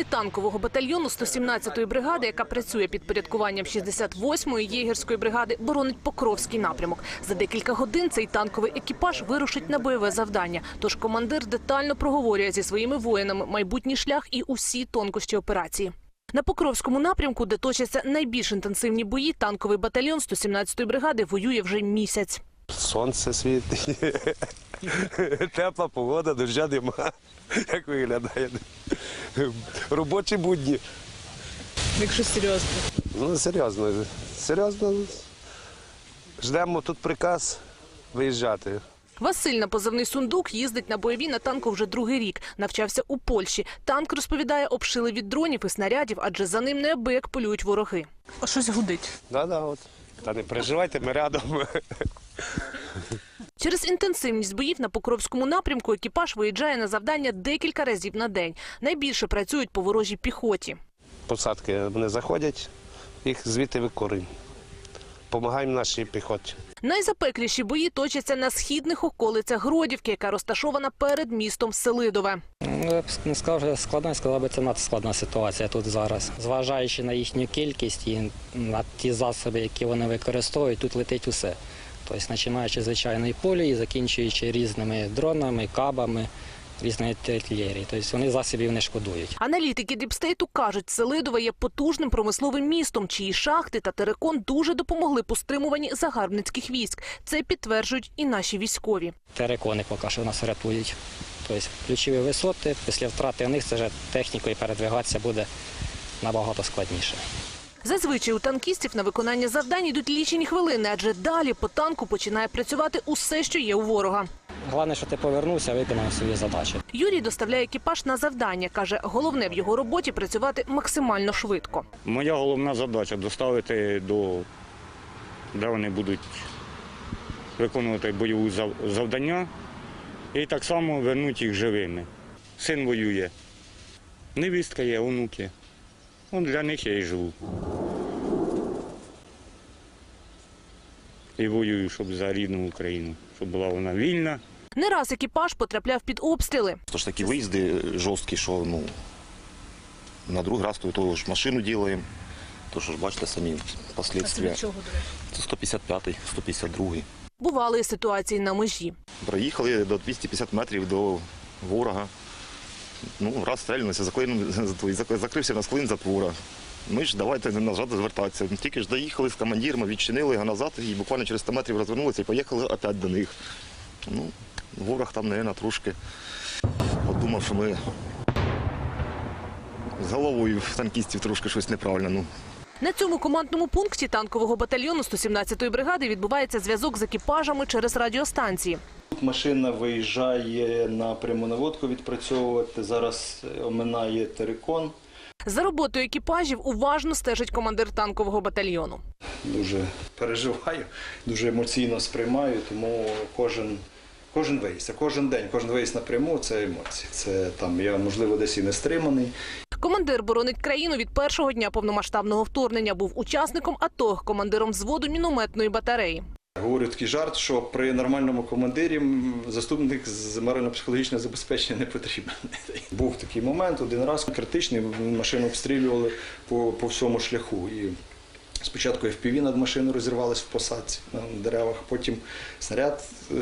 бронетанкового батальйону 117-ї бригади, яка працює під порядкуванням 68-ї єгерської бригади, боронить Покровський напрямок. За декілька годин цей танковий екіпаж вирушить на бойове завдання. Тож командир детально проговорює зі своїми воїнами майбутній шлях і усі тонкощі операції. На Покровському напрямку, де точаться найбільш інтенсивні бої, танковий батальйон 117-ї бригади воює вже місяць. Сонце світить, тепла погода, дождя нема. Як виглядає? Робочі будні. Якщо серйозно. Ну, серйозно, серйозно. Ждемо тут приказ виїжджати. Василь на позивний сундук їздить на бойові на танку вже другий рік. Навчався у Польщі. Танк розповідає, обшили від дронів і снарядів, адже за ним неабияк полюють вороги. А щось гудить. Да-да, от. Та не переживайте, ми рядом. Через інтенсивність боїв на Покровському напрямку екіпаж виїжджає на завдання декілька разів на день. Найбільше працюють по ворожій піхоті. Посадки вони заходять, їх звідти викорюємо. Помагаємо нашій піхоті. Найзапекліші бої точаться на східних околицях Гродівки, яка розташована перед містом Селидове. Ну, я б не сказав, що складна, сказав би, це надскладна ситуація тут зараз. Зважаючи на їхню кількість і на ті засоби, які вони використовують, тут летить усе. Тобто, починаючи звичайної полі і закінчуючи різними дронами, кабами, різною артилерією. Тобто вони засобів не шкодують. Аналітики Діпстейту кажуть, Селидове є потужним промисловим містом, чиї шахти та терекон дуже допомогли по стримуванні загарбницьких військ. Це підтверджують і наші військові. Терекони поки що нас рятують. Тобто ключові висоти, після втрати в них це вже технікою передвигатися буде набагато складніше. Зазвичай у танкістів на виконання завдань йдуть лічені хвилини, адже далі по танку починає працювати усе, що є у ворога. Головне, що ти повернувся, виконав свою задачу. Юрій доставляє екіпаж на завдання. каже, головне в його роботі працювати максимально швидко. Моя головна задача доставити до де вони будуть виконувати бойові завдання і так само вернути їх живими. Син воює, невістка є, онуки. Для них я і живу. І воюю, щоб за рідну Україну, щоб була вона вільна. Не раз екіпаж потрапляв під обстріли. Тож такі виїзди жорсткі, що ну, на другий раз то, то ж машину робимо. То що ж бачите самі последствия. Це 155-й, 152-й. Бували ситуації на межі. Проїхали до 250 метрів до ворога. Ну, раз стрельнулися, закрився на склин затвора. Ми ж давайте назад звертатися. Тільки ж доїхали з командирами, відчинили його назад і буквально через 100 метрів розвернулися і поїхали опять до них. Ну, ворог там, мабуть, трошки подумав, що ми з головою в танкістів трошки щось неправильно. Ну, На цьому командному пункті танкового батальйону 117-ї бригади відбувається зв'язок з екіпажами через радіостанції. Тут машина виїжджає на пряму наводку відпрацьовувати. Зараз оминає терикон. За роботою екіпажів уважно стежить командир танкового батальйону. Дуже переживаю, дуже емоційно сприймаю, тому кожен, кожен виїзд, кожен день, кожен виїзд напряму це емоції. Це там я можливо десь і не стриманий. Командир боронить країну від першого дня повномасштабного вторгнення. Був учасником АТО, командиром взводу мінометної батареї. Говорю такий жарт, що при нормальному командирі заступник з морально-психологічного забезпечення не потрібен. Був такий момент, один раз критичний, машину обстрілювали по, по всьому шляху. І спочатку FPV над машиною розірвалась в посадці на деревах, потім снаряд е,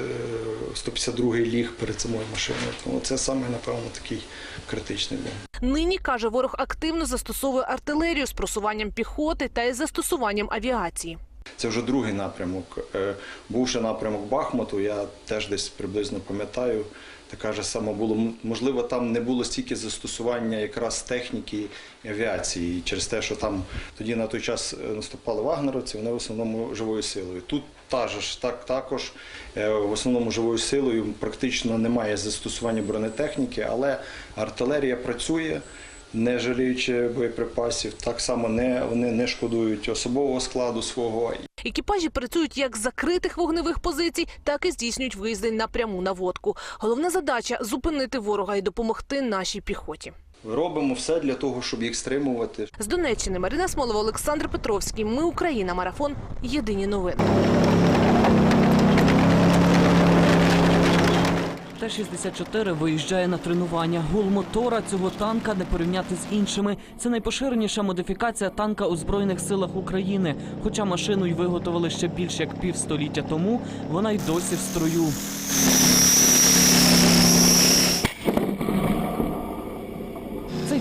152-й ліг перед самою машиною. Тому це саме, напевно, такий критичний був. Нині каже, ворог активно застосовує артилерію з просуванням піхоти та із застосуванням авіації. Це вже другий напрямок. Е, Був ще напрямок Бахмуту, я теж десь приблизно пам'ятаю. Така ж сама було. Можливо, там не було стільки застосування якраз техніки авіації. Через те, що там тоді на той час е, наступали вагнеровці, вони в основному живою силою. Тут та ж так також е, в основному живою силою практично немає застосування бронетехніки, але артилерія працює. Не жаліючи боєприпасів, так само не вони не шкодують особового складу свого Екіпажі працюють як з закритих вогневих позицій, так і здійснюють виїзди на пряму наводку. Головна задача зупинити ворога і допомогти нашій піхоті. Робимо все для того, щоб їх стримувати. З Донеччини Марина Смолова, Олександр Петровський. Ми Україна. Марафон. Єдині новини. Т-64 виїжджає на тренування. Гул мотора цього танка не порівняти з іншими. Це найпоширеніша модифікація танка у Збройних силах України. Хоча машину й виготовили ще більш як півстоліття тому, вона й досі в строю.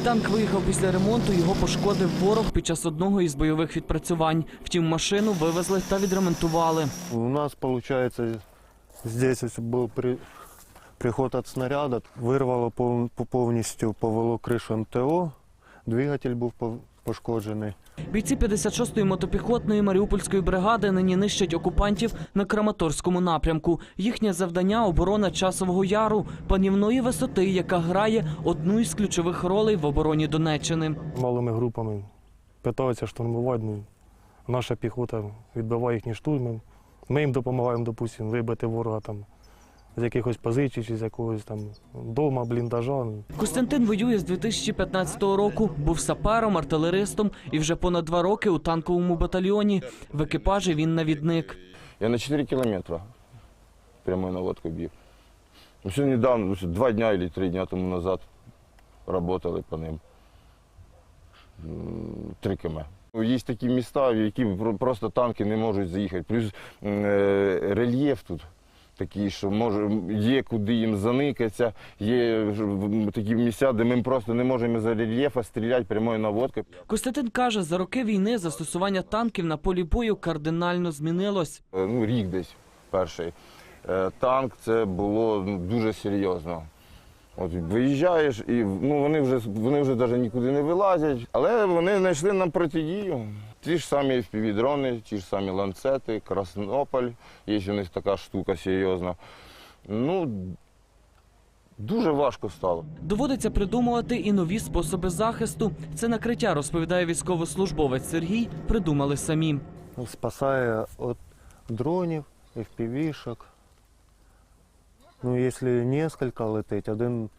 Танк виїхав після ремонту. Його пошкодив ворог під час одного із бойових відпрацювань. Втім, машину вивезли та відремонтували. У нас, получается, здесь был при, приход от снаряда, вирвало повністю повело кришу МТО, двигатель був пошкоджений. Бійці 56-ї мотопіхотної Маріупольської бригади нині нищать окупантів на Краматорському напрямку. Їхнє завдання оборона часового яру, панівної висоти, яка грає одну із ключових ролей в обороні Донеччини. Малими групами питаються штурмувати. Ну, наша піхота відбиває їхні штурми. Ми їм допомагаємо, допустимо, вибити ворога там з якихось позицій чи з якогось там дома, бліндажа. Ну, Костянтин воює з 2015 року. Був сапером, артилеристом і вже понад два роки у танковому батальйоні. В екіпажі він навідник. Я на 4 километра прямой наводкой бил. Ну, Все недавно, ну, два дня или три дня тому назад работали по ним. Три км. Ну, Є такі міста, в які просто танки не можуть заїхати. Плюс е, рельєф тут такий, що може, є куди їм заникатися, є такі місця, де ми просто не можемо за рельєфа стріляти прямою наводкою. Костянтин каже, за роки війни застосування танків на полі бою кардинально змінилось. Е, ну, рік десь перший. Е, Танк це було ну, дуже серйозно. От виїжджаєш, і ну, вони вже вони вже навіть нікуди не вилазять, але вони знайшли нам протидію. Ті ж самі FPV-дрони, ті ж самі ланцети, Краснополь, є у них така штука серйозна. Ну, дуже важко стало. Доводиться придумувати і нові способи захисту. Це накриття, розповідає військовослужбовець Сергій. Придумали самі. спасає від дронів, FPV-шок. Ну, якщо несколько летить, один,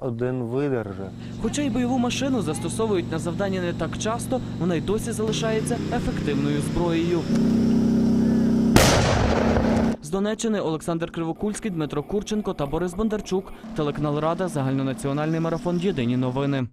один видерже. Хоча й бойову машину застосовують на завдання не так часто, вона й досі залишається ефективною зброєю. З Донеччини Олександр Кривокульський, Дмитро Курченко та Борис Бондарчук. Телеканал Рада, загальнонаціональний марафон. Єдині новини.